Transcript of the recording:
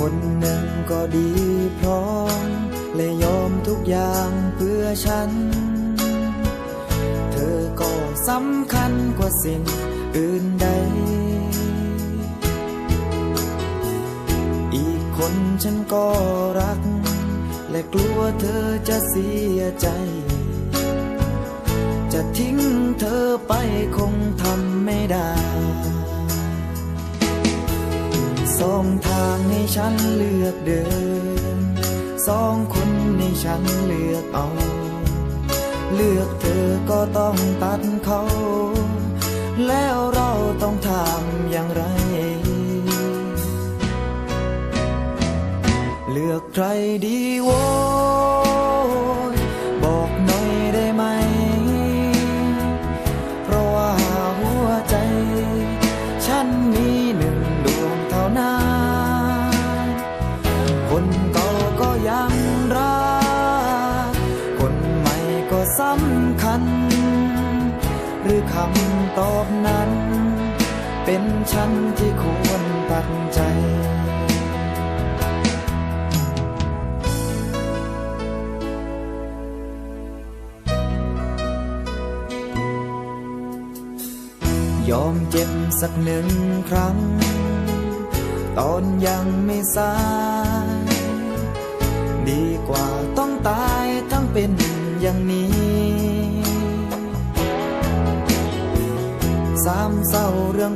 คนหนึ่งก็ดีพร้อม และยอมทุกอย่างเพื่อฉัน เธอก็สำคัญกว่าสิ่งอื่นใด อีกคนฉันก็รัก และกลัวเธอจะเสียใจ จะทิ้งเธอไปคงทำไม่ได้ สองทางให้ฉันเลือกเดิน สองคนให้ฉันเลือกเอา เลือกเธอก็ต้องตัดเขา แล้วเราต้องทำอย่างไร เลือกใครดีวะ สำคัญ หรือคำตอบนั้น เป็นฉันที่ควรตัดใจยอมเจ็บสักหนึ่งครั้ง ตอนยังไม่สาย ดีกว่า อย่างนี้ สามเศร้าเรื่อง